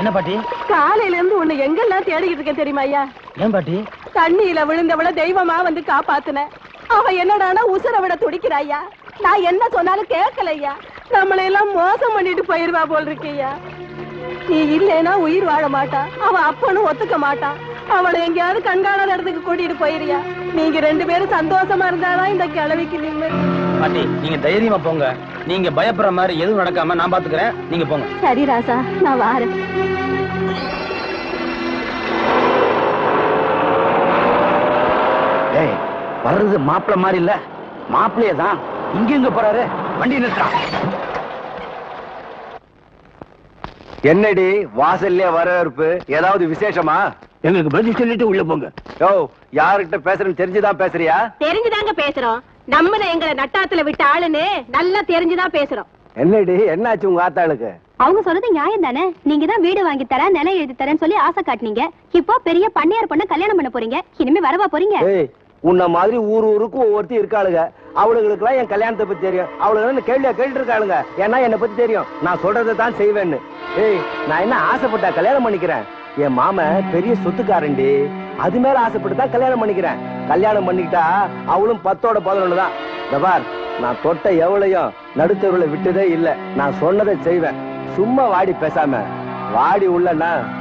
என்ன பாட்டி? காலையில இருந்து உன்னை எங்கெல்லாம் தேடிக்கிட்டு இருக்கேன் தெரியுமா ஐயா? ஏன் பாட்டி? தண்ணியில விழுந்தவள தெய்வமா வந்து காப்பாத்துன. அவ என்னடானா உசுர விட துடிக்கிறாய்யா நான் என்ன சொன்னாலும் கேட்கலையா நம்மளை எல்லாம் மோசம் பண்ணிட்டு போயிருவா போல் இருக்கையா நீ இல்லைன்னா உயிர் வாழ மாட்டா. அவ அப்பனும் ஒத்துக்க மாட்டான் அவளை எங்கேயாவது கண்காணாத இடத்துக்கு கூட்டிட்டு போயிருயா. நீங்க ரெண்டு பேரும் சந்தோஷமா இருந்தாதான் இந்த கிழவிக்கு நிம்மதி. பாட்டி நீங்க தைரியமா போங்க. நீங்க பயப்படுற மாதிரி எதுவும் நடக்காம நான் பாத்துக்கிறேன். நீங்க போங்க. சரி ராசா நான் வாரேன். டேய் வர்றது மாப்பிள்ள மாதிரி இல்ல. மாப்பிள்ளையே தான். இங்க எங்க போறாரு? வண்டி நிறுத்தான் என்னடி வாசல்லே வரவேற்பு? ஏதாவது விசேஷமா? எங்களுக்கு பதில் சொல்லிட்டு உள்ள போங்க. யோ யாருகிட்ட பேசுறேன்னு தெரிஞ்சுதான் பேசுறியா? தெரிஞ்சுதாங்க பேசுறோம். நம்மள எங்களை நட்டாத்துல விட்ட ஆளுன்னு நல்லா தெரிஞ்சுதான் பேசுறோம். என்னடி என்னாச்சு உங்க ஆத்தாளுக்கு? அவங்க சொல்றது நியாயம் தானே? நீங்க தான் வீடு வாங்கி தரேன் நிலம் எழுதி தரேன்னு சொல்லி ஆசை காட்டுனீங்க. இப்போ பெரிய பண்ணையார் பொண்ண கல்யாணம் பண்ண போறீங்க. இனிமே வரவா போறீங்க? ஏய் உன்ன மாதிரி ஊர் ஊருக்கு ஒவ்வொருத்தி இருக்காளுங்க. அவளுங்களுக்கு எல்லாம் என் கல்யாணத்தை பத்தி தெரியும். அவளுங்க கேள்வியா கேட்டு இருக்காளுங்க ஏன்னா என்னை பத்தி தெரியும். நான் சொல்றதை தான் செய்வேன்னு. ஏய் நான் என்ன ஆசைப்பட்டா கல்யாணம் பண்ணிக்கிறேன்? என் மாமன் பெரிய சொத்துக்காரண்டி அது மேல ஆசைப்பட்டு தான் கல்யாணம் பண்ணிக்கிறேன். கல்யாணம் பண்ணிக்கிட்டா அவளும் பத்தோட பதினொன்னு தான். நான் தொட்ட எவ்வளையும் நடுத்தருளை விட்டதே இல்லை. நான் சொன்னதை செய்வேன். சும்மா வாடி பேசாம. வாடி உள்ளன்னா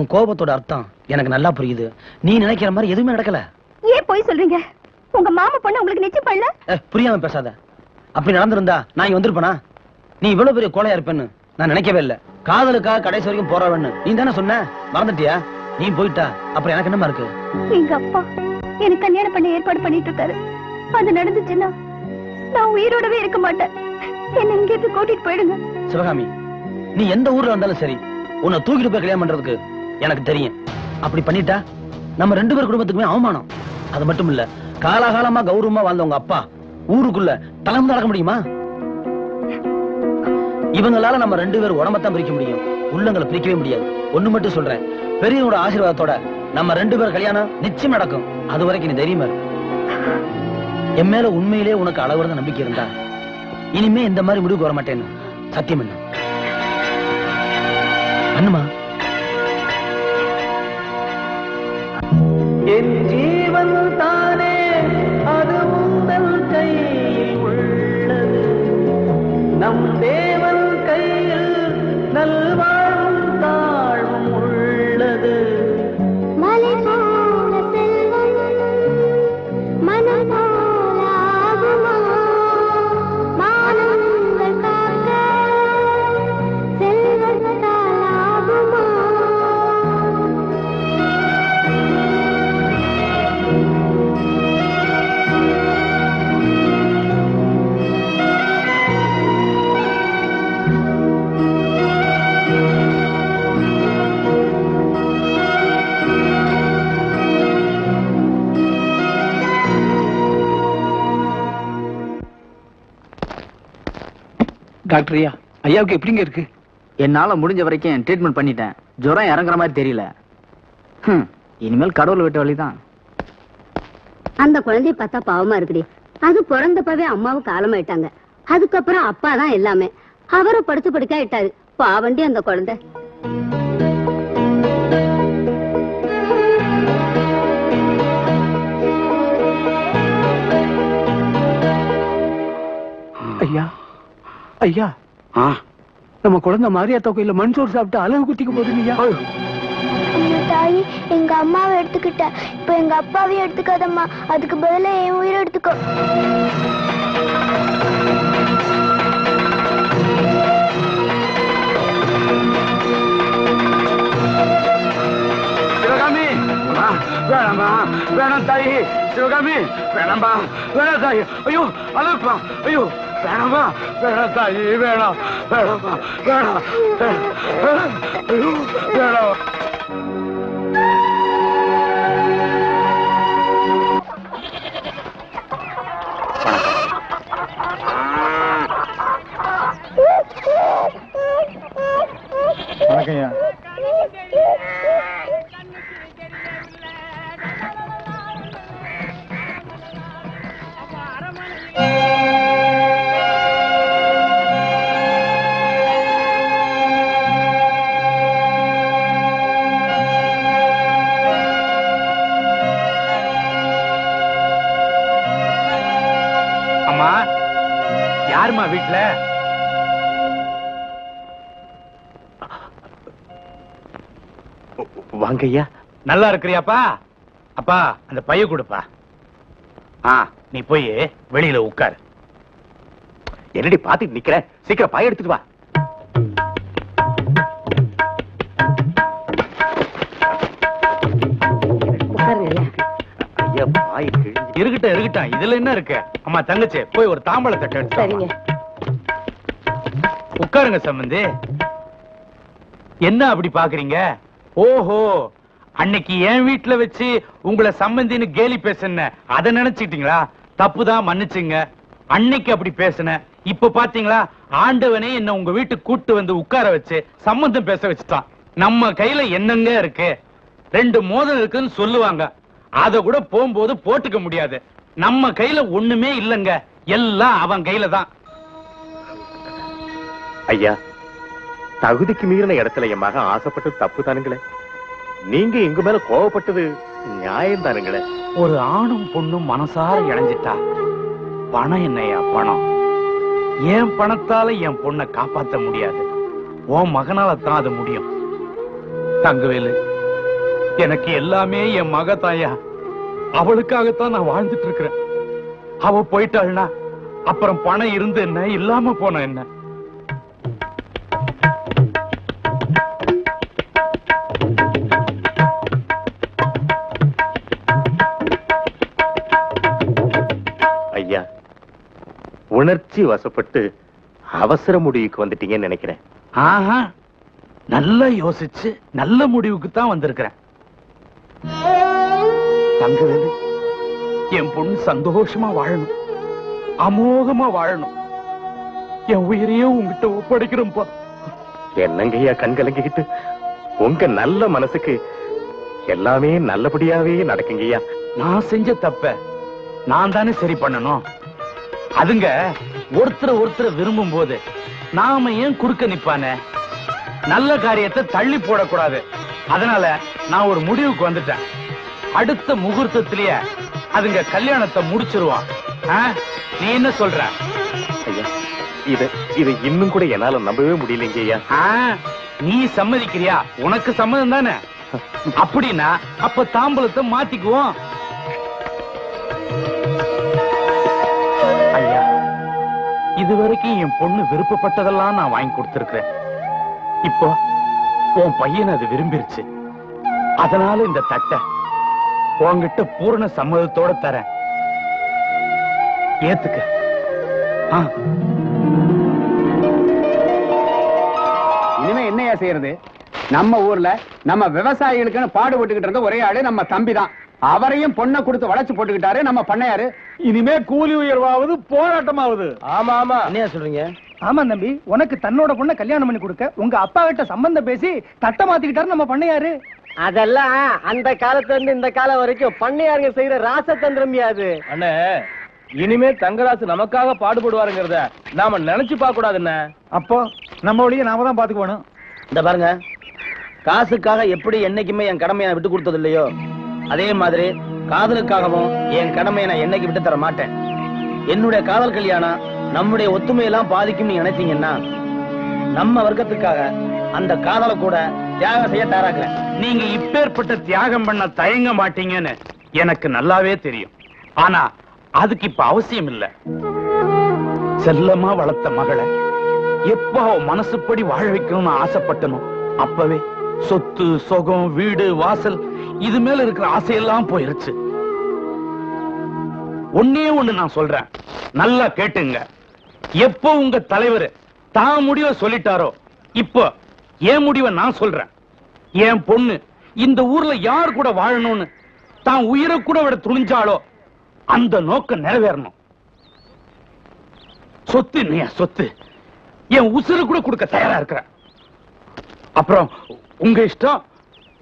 உன் கோபத்தோட அர்த்தம் எனக்கு நல்லா புரியுது. நீ நினைக்கிற மாதிரி எதுவுமே நடக்கல. ஏன் போய் சொல்றீங்க? உங்க மாமா பொண்ணு உங்களுக்கு நிச்சயம் பண்ணல? புரியாம பேசாத. அப்படி நடந்திருந்தா நான் இங்க வந்திருப்பேனா? நீ இவ்வளவு பெரிய கோழையா இருப்பேன்னு நான் நினைக்கவே இல்ல. காதலுக்காக கடைசி வரைக்கும் போறவன்னு நீ தானே சொன்ன? மறந்துட்டியா? நீ போயிட்டா? அப்புறம் எனக்கு என்னமா இருக்கு? எங்க அப்பா எனக்கு கல்யாணம் பண்ண ஏற்பாடு பண்ணிட்டு இருக்காரு அது நடந்துச்சுன்னா நான் உயிரோடவே இருக்க மாட்டேன். என்ன இங்க இருந்து கூட்டிட்டு போயிடுங்க. சிவகாமி நீ எந்த ஊர்ல இருந்தாலும் சரி உன்னை தூக்கிட்டு போய் கல்யாணம் பண்றதுக்கு எனக்கு தெரியும். அப்படி பண்ணிட்டா நம்ம ரெண்டு பேர் குடும்பத்துக்குமே அவமானம். அது மட்டும் இல்ல காலாகாலமா கௌரவமா வாழ்ந்தவங்க அப்பா ஊருக்குள்ள தலைமை நடக்க முடியுமா? இவங்களால நம்ம ரெண்டு பேரும் உடம்பத்தான் பிரிக்க முடியும். உள்ளங்களை பிரிக்கவே முடியாது. ஒண்ணு மட்டும் சொல்றேன். பெரியவங்களோட ஆசீர்வாதத்தோட நம்ம ரெண்டு பேர் கல்யாணம் நிச்சயம் நடக்கும். அது வரைக்கும் நீ தைரியமா என் மேல உண்மையிலே உனக்கு அளவுறத நம்பிக்கை இருந்தா இனிமே இந்த மாதிரி முடிவுக்கு வர மாட்டேன்னு சத்தியம் என்ன? அண்ணுமா என் ஜீவன் தானே அது உங்கள் கையில் உள்ளது. நம் தேவன் கையில் நல்வா டாக்டர் ஐயா ஐயாவுக்கு எப்படிங்க இருக்கு? என்னால முடிஞ்ச வரைக்கும் ட்ரீட்மெண்ட் பண்ணிட்டேன். ஜுரம் இறங்குற மாதிரி தெரியல. ஹம், இனிமேல் கடவுள் விட்ட வழிதான். அந்த குழந்தைய பார்த்தா பாவமா இருக்குடி. அது பிறந்தப்பவே அம்மாவும் காலமாயிட்டாங்க. அதுக்கப்புறம் அப்பா தான் எல்லாமே. அவரை படுத்து படுக்க ஆயிட்டாரு பாவண்டி அந்த குழந்தை. ஐயா. ஆ. நம்ம குழந்தை மாரியாத்தா கோயில மண் சோறு சாப்பிட்டு அழகு குத்திக்க அம்மா தாயி எங்க அம்மாவை எடுத்துக்கிட்ட. இப்ப எங்க அப்பாவையும் எடுத்துக்காதம்மா. அதுக்கு பதிலா என் உயிரை எடுத்துக்கோ. அம்மா, வேணாம்மா வேணாம் தாயி சிவகாமி வேணாம்பா வேணாம் தாயி ஐயோ அழுப்பா ஐயோ வேணாமா வேணாம் தாயி வேணாம் வேணாமா வேணாம் வேணாம். ஐயோ, வேணாம் யாரும்மா வீட்டுல வாங்க ஐயா நல்லா இருக்கிறியாப்பா? அப்பா அந்த பைய கொடுப்பா. ஆ. நீ போய் வெளியில உட்காரு. என்னடி பாத்துட்டு நிக்கிற? சீக்கிரம் பாய எடுத்துட்டு வா. இருக்கட்டும் இருக்கட்டும் இதுல என்ன இருக்கு? அம்மா தங்கச்சி போய் ஒரு தாம்பழ தட்டை எடுத்து சரிங்க உட்காருங்க சம்பந்தி. என்ன அப்படி பாக்குறீங்க? ஓஹோ அன்னைக்கு என் வீட்டுல வச்சு உங்களை சம்பந்தின்னு கேலி பேசுன அத நினைச்சிட்டீங்களா தப்புதான் மன்னிச்சுங்க. அன்னைக்கு அப்படி பேசுன இப்ப பாத்தீங்களா? ஆண்டவனே என்ன உங்க வீட்டுக்கு கூட்டு வந்து உட்கார வச்சு சம்பந்தம் பேச வச்சுட்டான். நம்ம கையில என்னங்க இருக்கு? ரெண்டு மோதல் இருக்குன்னு சொல்லுவாங்க. அத கூட போகும்போது போட்டுக்க முடியாது. நம்ம கையில ஒண்ணுமே இல்லங்க. எல்லாம் அவன் கையில தான். ஐயா தகுதிக்கு மீறின இடத்துல என் மகன் ஆசைப்பட்டது தப்பு தானுங்களே நீங்க எங்க மேல கோவப்பட்டது நியாயம் தானுங்களே ஒரு ஆணும் பொண்ணும் மனசார இணைஞ்சிட்டா பணம் என்னையா பணம்? என் பணத்தால என் பொண்ணை காப்பாத்த முடியாது? உன் மகனால தான் அது முடியும். தங்கவேலு எனக்கு எல்லாமே என் மக தாயா அவளுக்காகத்தான் நான் வாழ்ந்துட்டு இருக்கிறேன். அவ போயிட்டாள்னா அப்புறம் பணம் இருந்து என்ன இல்லாம போன என்ன? உணர்ச்சி வசப்பட்டு அவசர முடிவுக்கு வந்துட்டீங்கன்னு நினைக்கிறேன். ஆஹா நல்லா யோசிச்சு நல்ல முடிவுக்கு தான் வந்திருக்கிறேன். தங்கவேலு என் பொண்ணு சந்தோஷமா வாழணும். அமோகமா வாழணும். என் உயிரையே உங்ககிட்ட ஒப்படைக்கிறோம்ப்பா என்னங்க ஐயா கண் கலங்கிக்கிட்டு? உங்க நல்ல மனசுக்கு எல்லாமே நல்லபடியாவே நடக்குங்க ஐயா. நான் செஞ்ச தப்ப நான் தானே சரி பண்ணணும்? அதுங்க ஒருத்தர் ஒருத்தர் விரும்பும் போது நாம ஏன் குறுக்க நிப்பானே? நல்ல காரியத்தை தள்ளி போடக்கூடாது. அதனால நான் ஒரு முடிவுக்கு வந்துட்டேன். அடுத்த முகூர்த்தத்திலேயே அதுங்க கல்யாணத்தை முடிச்சிருவான்? நீ என்ன சொல்ற? ஐயா இத இத இன்னும் கூட என்னால நம்பவே முடியலைங்க ஐயா. ஆ, நீ சம்மதிக்கிறியா? உனக்கு சம்மதம் தானே? அப்படின்னா அப்ப தாம்பலத்தை மாத்திக்குவோம். இதுவரைக்கும் என் பொண்ணு விருப்பப்பட்டதெல்லாம் நான் வாங்கி கொடுத்திருக்கிறேன். இப்போ உன் பையன் அது விரும்பிருச்சு. அதனால இந்த தட்டை உன்கிட்ட பூரண சம்மதத்தோட தரேன். ஏத்துக்க. இனிமே என்னையா செய்யறது? நம்ம ஊர்ல நம்ம விவசாயிகளுக்குன்னு பாடுபட்டுக்கிட்டு இருந்த ஒரே ஆளு நம்ம தம்பி தான் அவரையும் பொண்ணை கொடுத்து வளைச்சு போட்டுக்கிட்டாரு நம்ம பண்ணையாரு. இனிமே கூலி உயர்வாவது போராட்டமாவது. ஆமா ஆமா. என்னையா சொல்றீங்க? ஆமா தம்பி. உனக்கு தன்னோட பொண்ணை கல்யாணம் பண்ணி கொடுக்க உங்க அப்பா கிட்ட சம்பந்தம் பேசி தட்டை மாத்திக்கிட்டாரு நம்ம பண்ணையாரு. அதெல்லாம் அந்த காலத்துல இருந்து இந்த காலம் வரைக்கும் பண்ணையாருங்க செய்யற ராசதந்திரமியா அது? அண்ணே இனிமே தங்கராசு நமக்காக பாடுபடுவாருங்கிறத நாம நினைச்சு பார்க்க கூடாதுண்ணே அப்போ நம்ம வழியை நாம தான் பாத்துக்குவோம் இந்த பாருங்க காசுக்காக எப்படி என்னைக்குமே என் கடமையை நான் விட்டு கொடுத்தது இல்லையோ? அதே மாதிரி காதலுக்காகவும் என் கடமையை நான் என்னைக்கு விட்டு தர மாட்டேன். என்னுடைய காதல் கல்யாணம் நம்முடைய ஒத்துமையெல்லாம் பாதிக்கும் நீ நினைச்சீங்கன்னா நம்ம வர்க்கத்துக்காக அந்த காதலை கூட தியாகம் செய்ய தயாராக்குறேன் நீங்க இப்பேற்பட்ட தியாகம் பண்ண தயங்க மாட்டீங்கன்னு எனக்கு நல்லாவே தெரியும். ஆனா அதுக்கு இப்ப அவசியம் இல்ல. செல்லமா வளர்த்த மகளை எப்போ மனசுப்படி வாழ வைக்கணும்னு ஆசைப்பட்டனும் அப்பவே சொத்து சொகம் வீடு வாசல் இது மேல இருக்கிற ஆசையெல்லாம் போயிருச்சு. ஒன்னே ஒண்ணு நான் சொல்றேன். நல்லா கேட்டுங்க. எப்போ உங்க தலைவர் தான் முடிவை சொல்லிட்டாரோ இப்போ என் முடிவை நான் சொல்றேன். என் பொண்ணு இந்த ஊர்ல யார் கூட வாழணும்னு தான் உயிரை கூட விட துணிஞ்சாலோ அந்த நோக்கம் நிறைவேறணும். சொத்து என்ன சொத்து? என் உசுறு கூட கொடுக்க தயாரா இருக்கிற அப்புறம் உங்க இஷ்டம்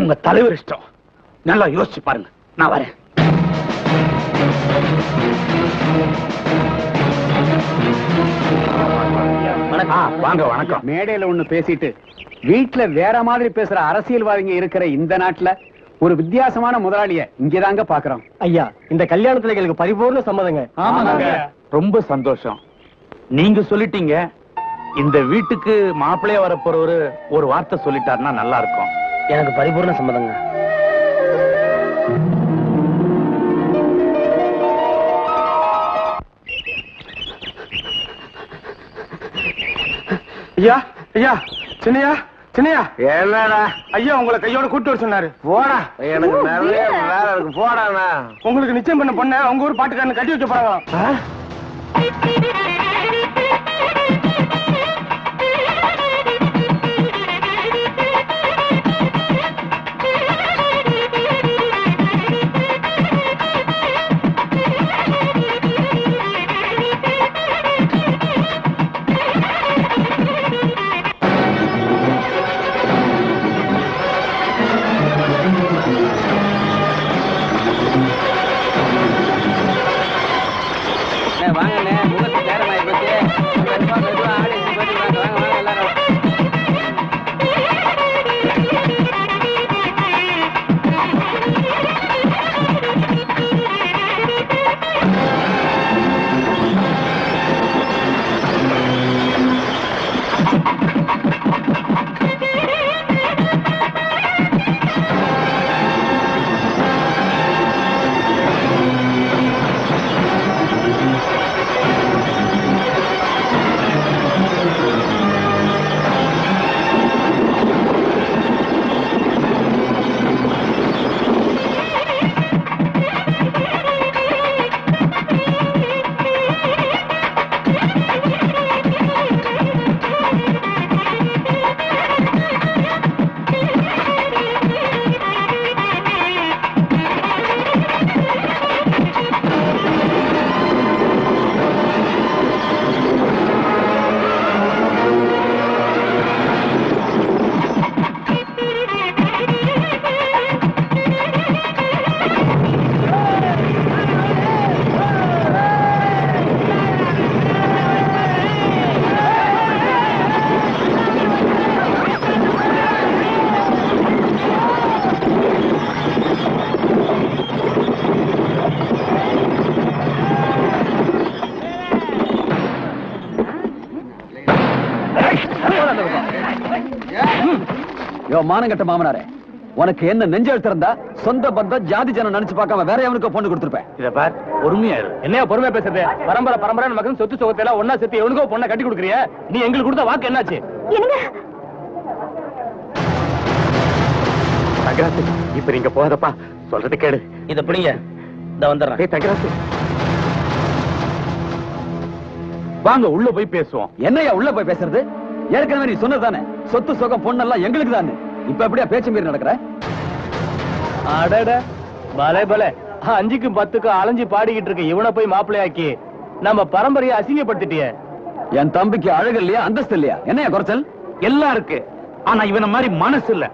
உங்க தலைவர் இஷ்டம். நல்லா யோசிச்சு பாருங்க. நான் வரேன். வாங்க வணக்கம். மேடையில ஒண்ணு பேசிட்டு வீட்டுல வேற மாதிரி பேசுற அரசியல்வாதிங்க இருக்கிற இந்த நாட்டுல ஒரு வித்தியாசமான முதலாளிய இங்கதாங்க பாக்குறோம். ஐயா இந்த கல்யாணத்துல எங்களுக்கு பரிபூர்ண சம்மதங்க. ஆமாங்க. ரொம்ப சந்தோஷம். நீங்க சொல்லிட்டீங்க. இந்த வீட்டுக்கு மாப்பிள்ளைய வரப்போறவரு ஒரு வார்த்தை சொல்லிட்டாருன்னா நல்லா இருக்கும். எனக்கு பரிபூர்ண சம்மதங்க. ஐயா ஐயா சின்னையா சின்னையா. என்னடா? ஐயா உங்களை கையோட கூட்டு வர சொன்னாரு. போடா. எனக்கு நிறைய வேலை இருக்கு. போடாண்ணா உங்களுக்கு நிச்சயம் பண்ண பொண்ண உங்க ஊர் பாட்டுக்காரன் கட்டி வைக்க போறாங்க மானங்கட்ட மாமனாரே உனக்கு என்ன நெஞ்செழுத்து இருந்தா சொந்த பந்தம் ஜாதி ஜனம் நினைச்சு பார்க்காம வேற எவனுக்கு பொண்ணு கொடுத்துருப்பேன். இத பார் பொறுமையா இரு. என்னையா பொறுமையா பேசுறது? பரம்பரை பரம்பரை நமக்கு சொத்து சுகத்தை எல்லாம் ஒன்னா சேர்த்து எவனுக்கோ பொண்ணை கட்டி கொடுக்குறிய? நீ எங்களுக்கு கொடுத்த வாக்கு என்னாச்சு? தங்கராசு இப்ப நீங்க போகாதப்பா. சொல்றது கேடு இத பிடிங்க. இந்த வந்துடுறேன். தங்கராசு. வாங்க உள்ள போய் பேசுவோம். என்னையா உள்ள போய் பேசுறது? ஏற்கனவே நீ சொன்னதானே சொத்து சுகம் பொண்ணெல்லாம் எங்களுக்கு தானே இப்ப எப்படியா பேச்சு மீறி நடக்கிற? அடட. பலே பலே. அஞ்சுக்கும் பத்துக்கும் அலைஞ்சு பாடிக்கிட்டு இருக்க இவனை போய் மாப்பிள்ளையாக்கி நம்ம பரம்பரையை அசிங்கப்படுத்திட்டியே. என் தம்பிக்கு அழகு இல்லையா அந்தஸ்து இல்லையா? என்னையா குறைச்சல்? எல்லாம் இருக்கு. ஆனா இவன மாதிரி மனசு இல்ல.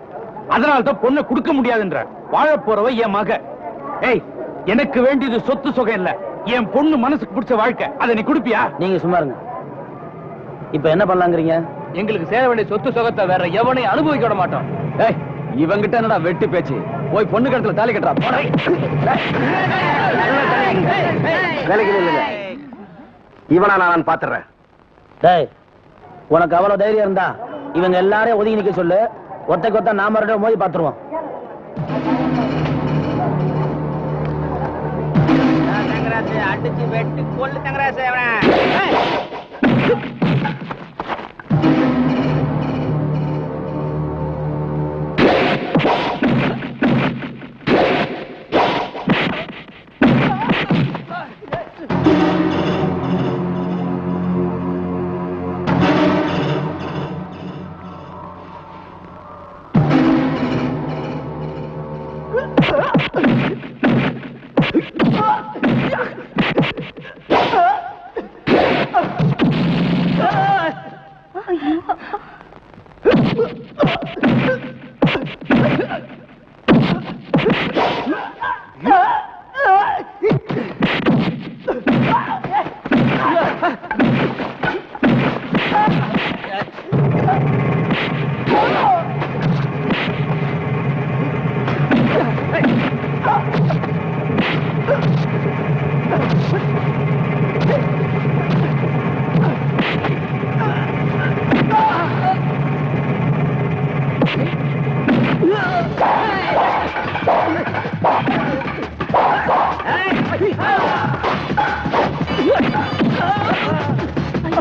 அதனால தான் பொண்ணை கொடுக்க முடியாதுன்ற. வாழ போறவ என் மக. ஏய் எனக்கு வேண்டியது சொத்து சுகம் இல்ல. என் பொண்ணு மனசுக்கு பிடிச்ச வாழ்க்கை. அதை நீ குடுப்பியா? நீங்க சும்மா இருங்க. இப்ப என்ன பண்ணலாங்கிறீங்க? எங்களுக்கு சேர வேண்டிய சொத்து சுகத்தை வேற எவனையும் அனுபவிக்க விட மாட்டோம். இவங்கிட்ட என்னடா வெட்டி பேச்சு? போய் பொண்ணு கழுத்துல தாலி கட்டுறா போடா. வேலைக்கு இல்ல இவனா நான் பாத்துறேன். டேய் உனக்கு அவ்வளவு தைரியம் இருந்தா இவங்க எல்லாரையும் ஒதுங்கி நிக்க சொல்லு. ஒத்தைக்கு ஒத்த நாம ரெண்டு மோதி பாத்துருவோம். அடிச்சு வெட்டி கொல்லு தங்கராசு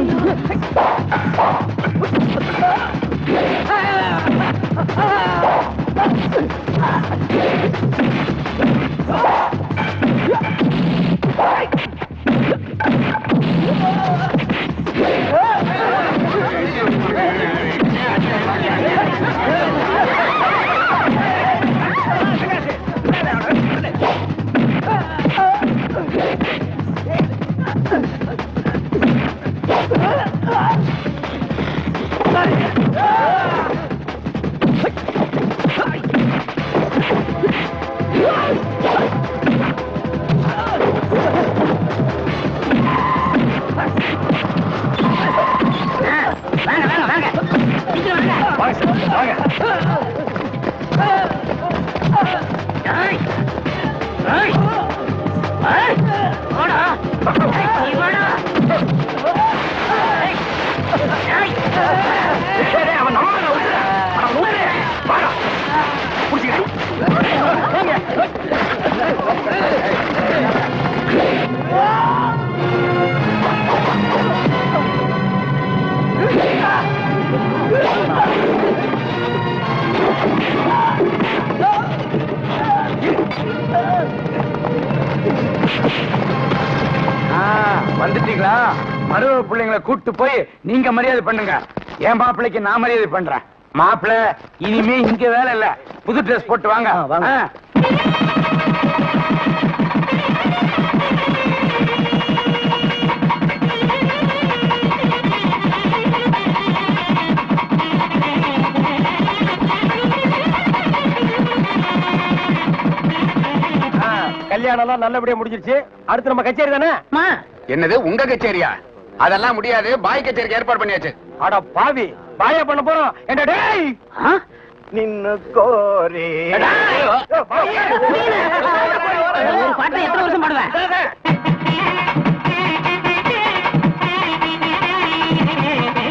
Hey! हमारी பிள்ளைங்களை கூட்டு போய் நீங்க மரியாதை பண்ணுங்க. என் மாப்பிள்ளைக்கு நான் மரியாதை பண்றேன். மாப்பிள்ளை இனிமே இங்க வேலை இல்ல. புது ட்ரெஸ் போட்டு வாங்க. கல்யாணம் எல்லாம் நல்லபடியா முடிஞ்சிருச்சு. அடுத்து நம்ம கச்சேரி தானே? என்னது உங்க கச்சேரியா? அதெல்லாம் முடியாது. பாய் கச்சேரிக்கு ஏற்பாடு பண்ணியாச்சு. அட பாவி பாயா பண்ண போறோம். என்ன டேய்? நின்னு கோரி. பாட்டை எத்தனை வருஷம் பாடுவேன்